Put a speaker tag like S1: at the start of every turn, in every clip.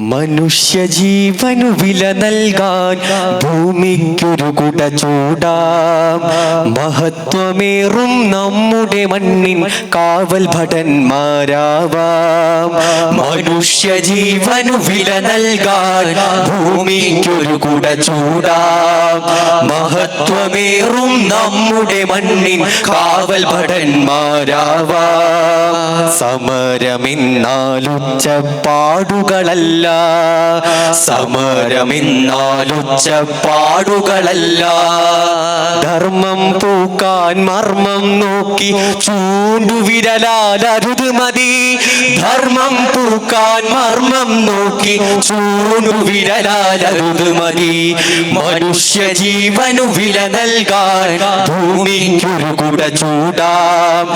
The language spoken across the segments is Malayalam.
S1: മനുഷ്യജീവനു വില നൽകാൻ ഭൂമിക്കൊരു കുട ചൂടാം. മഹത്വമേറും നമ്മുടെ മണ്ണിൻ കാവൽ ഭടന്മാരാവാം. മനുഷ്യജീവനു വില നൽകാൻ ഭൂമിക്കൊരു കുട ചൂടാം. മഹത്വമേറും നമ്മുടെ മണ്ണിൻ കാവൽ ഭടന്മാരാവാം. സമരമെന്നാലുച്ച പാടുകളല്ല സമരമെന്നാലുച്ച പാടുകളല്ല ധർമ്മം പൂക്കാൻ മർമ്മം നോക്കി ചൂണ്ടുവിരലാലരുത് മതി. ധർമ്മം പൂക്കാൻ മർമ്മം നോക്കി ചൂണ്ടുവിരലാലരുത് മതി. മനുഷ്യ ജീവനു വില നൽകാൻ ഭൂമിക്കൊരു കുട ചൂടാം.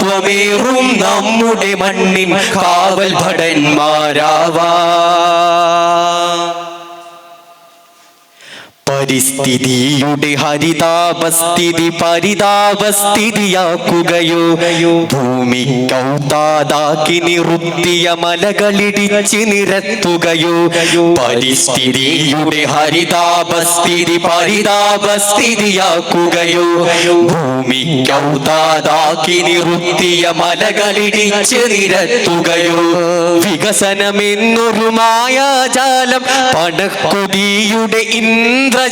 S1: മഹത്വമേറും നമ്മുടെ മണ്ണിൻ കാവൽ ഭടന്മാരാവാം പരിസ്ഥിതിയുടെ ഹരിതാപസ്ഥിതി പരിതാപസ്ഥിതിയാക്കുകയോ. ഭൂമി കൗതാതാക്കി നിറുത്തിയ മലകളിടിച്ച് നിരത്തുകയോ. പരിസ്ഥിതിയുടെ ഹരിതാപസ്ഥിതി പരിതാപസ്ഥിതിയാക്കുകയോ. ഭൂമി കൗതാതാക്കി നിറുത്തിയ മലകളിടിച്ച് നിരത്തുകയോ. വികസനമെന്നൊരു മായാജാലം പണക്കൊതിയുടെ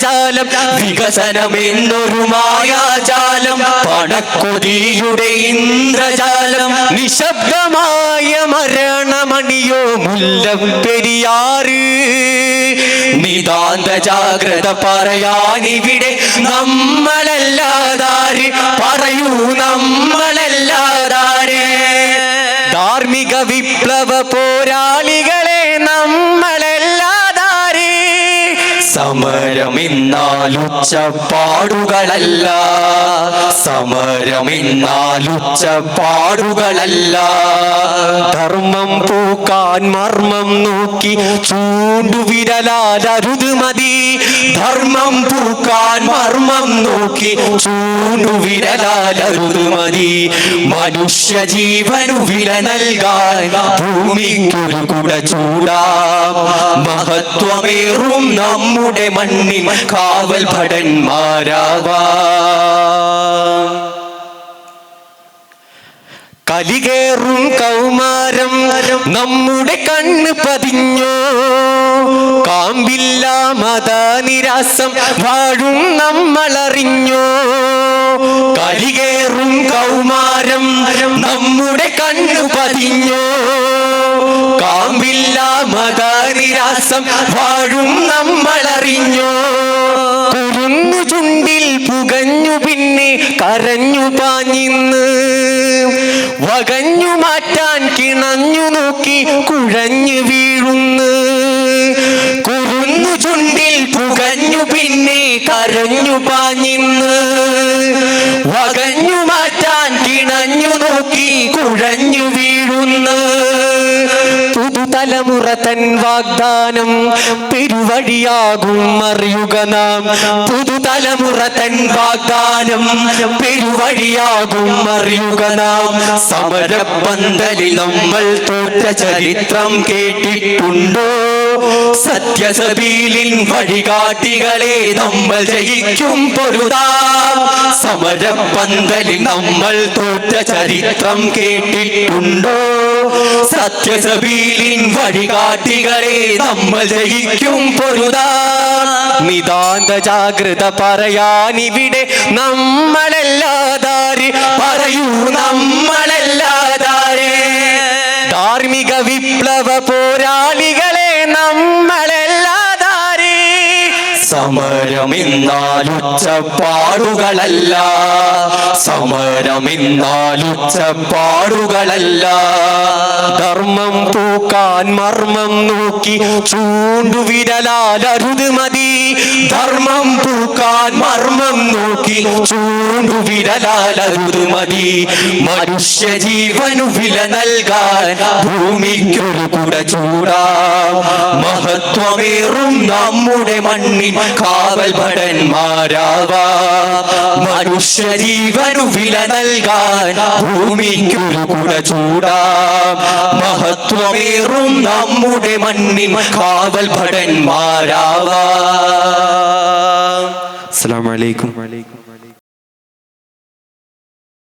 S1: ഇന്ദ്രജാലം വികസനമെന്നൊരു മായാജാലം പണക്കൊതിയുടെ ഇന്ദ്രജാലം നിശബ്ദമായ മരണമണിയോ മുല്ലപ്പെരിയാറ് നിതാന്ത ജാഗ്രത പറയാനിവിടെ നമ്മളല്ലാതാര്? പറയൂ നമ്മളല്ലാതാര്? ധാർമ്മിക വിപ്ലവ പോരാളികളെ സമരമെന്നാലുച്ച പാടുകളല്ല സമരമെന്നാലുച്ച പാടുകളല്ല ധർമ്മം പൂക്കാൻ മർമ്മം നോക്കി ചൂണ്ടുവിരലാലരുത് മതി. ധർമ്മം പൂക്കാൻ മർമ്മം നോക്കി ചൂണ്ടുവിരലാലരുത് മതി. മനുഷ്യ ജീവനു വില നൽകാൻ ഭൂമിക്കൊരു കുട ചൂടാം. മഹത്വമേറും നമ്മുടെ മണ്ണിൻ കാവൽ ഭടന്മാരാവാ. കലികേറും കൗമാരം നമ്മുടെ കണ്ണ് പതിഞ്ഞോ? കാമ്പില്ല മതനിരാസം വാഴും നമ്മളറിഞ്ഞോ? കലികേറും കൗമാരം നമ്മുടെ കണ്ണ് പതിഞ്ഞോ? മതനിരാസം വാഴും നമ്മളറിഞ്ഞോ? കുറഞ്ഞു ചുണ്ടിൽ പുകഞ്ഞു പിന്നെ കരഞ്ഞു പാഞ്ഞിന്ന്. വകഞ്ഞു മാറ്റാൻ കിണഞ്ഞു നോക്കി കുഴഞ്ഞു വീഴുന്നു. കുറുന്നു ചുണ്ടിൽ പുകഞ്ഞു പിന്നെ കരഞ്ഞു പാഞ്ഞിന്ന്. തൻ വാഗ്ദാനം പെരുവടിയാകും അറിയുക നാം. പുതുതലമുറ തൻ വാഗ്ദാനം പെരുവടിയാകും അറിയുക നാം. സമരപ്പന്തലിൽ നമ്മൾ തോറ്റ ചരിത്രം കേട്ടിട്ടുണ്ടോ? സത്യസബീലിൻ വഴികാട്ടികളെ നമ്മൾ ജയിക്കും പൊരുതാം. സമരപ്പന്തലിൽ നമ്മൾ തോറ്റ ചരിത്രം കേട്ടിട്ടുണ്ടോ? സത്യസബീലിൻ വഴികാട്ടികളെ നമ്മൾ ജയിക്കും പൊരുതാ. നിതാന്ത ജാഗ്രത പറയാനിവിടെ നമ്മളല്ലാതാര്? പറയൂ നമ്മളല്ലാതാരെ. ധാർമ്മിക വിപ്ലവ പോരാളികളെ സമരമെന്നാലുച്ച പാടുകളല്ല സമരമെന്നാലുച്ച പാടുകളല്ല ധർമ്മം പൂക്കാൻ മർമ്മം നോക്കി ചൂണ്ടുവിരലാലരുത് മതി. ധർമ്മം പൂക്കാൻ മർമ്മം നോക്കി ചൂണ്ടുവിരലാലരുത് മതി. മനുഷ്യ ജീവനു വില നൽകാൻ ഭൂമിക്കൊരു കുട ചൂടാം. മഹത്വമേറും നമ്മുടെ മണ്ണിൻ കാവൽ ഭടന്മാരാവാ മനുഷ്യജീവനു ജീവനു വില നൽകാൻ ഭൂമിക്കൊരു കുട ചൂടാം. മഹത്വമേറും നമ്മുടെ മണ്ണിൻ കാവൽ ഭടന്മാരാവാ
S2: അസ്സലാമു അലൈക്കും.